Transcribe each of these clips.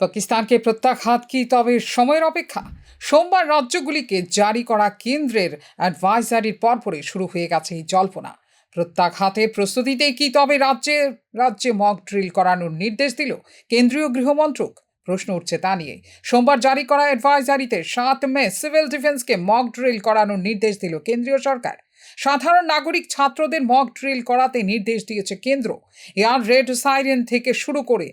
পাকিস্তানকে প্রত্যাঘাত কি তবে সময়ের অপেক্ষা? সোমবার রাজ্যগুলিকে জারি করা কেন্দ্রের অ্যাডভাইজারির পরপরই শুরু হয়ে গেছে এই জল্পনা। প্রত্যাঘাতের প্রস্তুতিতে কি তবে রাজ্যে রাজ্যে মক ড্রিল করানোর নির্দেশ দিল কেন্দ্রীয় গৃহমন্ত্রক? প্রশ্ন উঠছে তা নিয়ে। সোমবার জারি করা অ্যাডভাইজারিতে সাত মে সিভিল ডিফেন্সকে মক ড্রিল করানোর নির্দেশ দিল কেন্দ্রীয় সরকার। সাধারণ নাগরিক ছাত্রদের মক ড্রিল করাতে নির্দেশ দিয়েছে কেন্দ্র। এয়ার রেড সাইরেন থেকে শুরু করে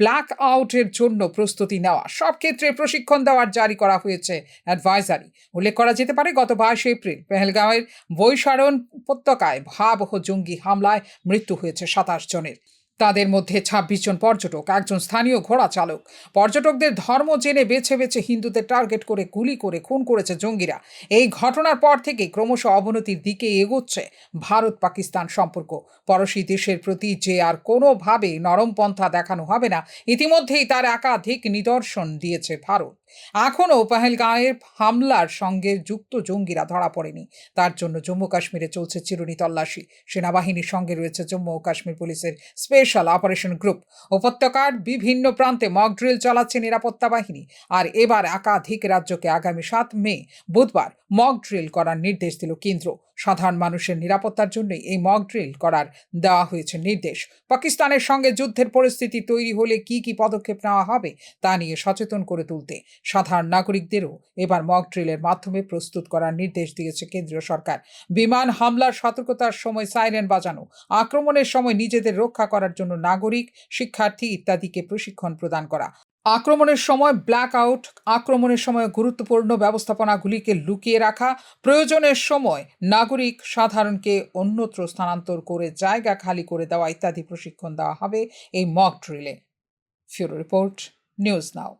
ব্ল্যাক আউটের জন্য প্রস্তুতি নেওয়া, সব ক্ষেত্রে প্রশিক্ষণ দেওয়ার জারি করা হয়েছে অ্যাডভাইজারি উল্লেখ করা যেতে পারে, গত বাইশ এপ্রিল পেহেলগাঁওয়ের বৈশারণ উপত্যকায় ভয়াবহ জঙ্গি হামলায় মৃত্যু হয়েছে সাতাশ জনের। তাদের মধ্যে ছাব্বিশ জন পর্যটক, একজন স্থানীয় ঘোড়া চালক। পর্যটকদের ধর্ম জেনে বেছে বেছে হিন্দুদের টার্গেট করে গুলি করে খুন করেছে জঙ্গিরা। এই ঘটনার পর থেকে ক্রমশ অবনতির দিকে এগোচ্ছে ভারত পাকিস্তান সম্পর্ক। পড়শি দেশের প্রতি যে আর কোনোভাবে নরমপন্থা দেখানো হবে না, ইতিমধ্যেই তার একাধিক নিদর্শন দিয়েছে ভারত। এখনও পাহেলগাঁয়ের হামলার সঙ্গে যুক্ত জঙ্গিরা ধরা পড়েনি। তার জন্য জম্মু কাশ্মীরে চলছে চিরুনি তল্লাশি। সেনাবাহিনীর সঙ্গে রয়েছে জম্মু ও কাশ্মীর পুলিশের স্পেশাল অপারেশন গ্রুপ উপত্যকার বিভিন্ন প্রান্তে মক ড্রিল চালাচ্ছে নিরাপত্তা বাহিনী। আর এবার একাধিক রাজ্যকে আগামী সাত মে বুধবার মক ড্রিল করার নির্দেশ দিল কেন্দ্র। সাধারণ মানুষের নিরাপত্তার জন্যই এই মক ড্রিল করার দেওয়া হয়েছে নির্দেশ। পাকিস্তানের সঙ্গে যুদ্ধের পরিস্থিতি তৈরি হলে কি কি পদক্ষেপ নেওয়া হবে তা নিয়ে সচেতন করে তুলতে সাধারণ নাগরিকদেরও এবার মক ড্রিলের মাধ্যমে প্রস্তুত করার নির্দেশ দিয়েছে কেন্দ্রীয় সরকার। বিমান হামলার সতর্কতার সময় সাইরেন বাজানো, আক্রমণের সময় নিজেদের রক্ষা করার জন্য নাগরিক, শিক্ষার্থী ইত্যাদিকে প্রশিক্ষণ প্রদান করা। আক্রমণের সময় ব্ল্যাক আউট আক্রমণের সময় গুরুত্বপূর্ণ ব্যবস্থাপনাগুলিকে লুকিয়ে রাখা, প্রয়োজনের সময় নাগরিক সাধারণকে অন্যত্র স্থানান্তর করে জায়গা খালি করে দেওয়া ইত্যাদি প্রশিক্ষণ দেওয়া হবে এই মক ড্রিলে ফিউরো রিপোর্ট, নিউজ নাও।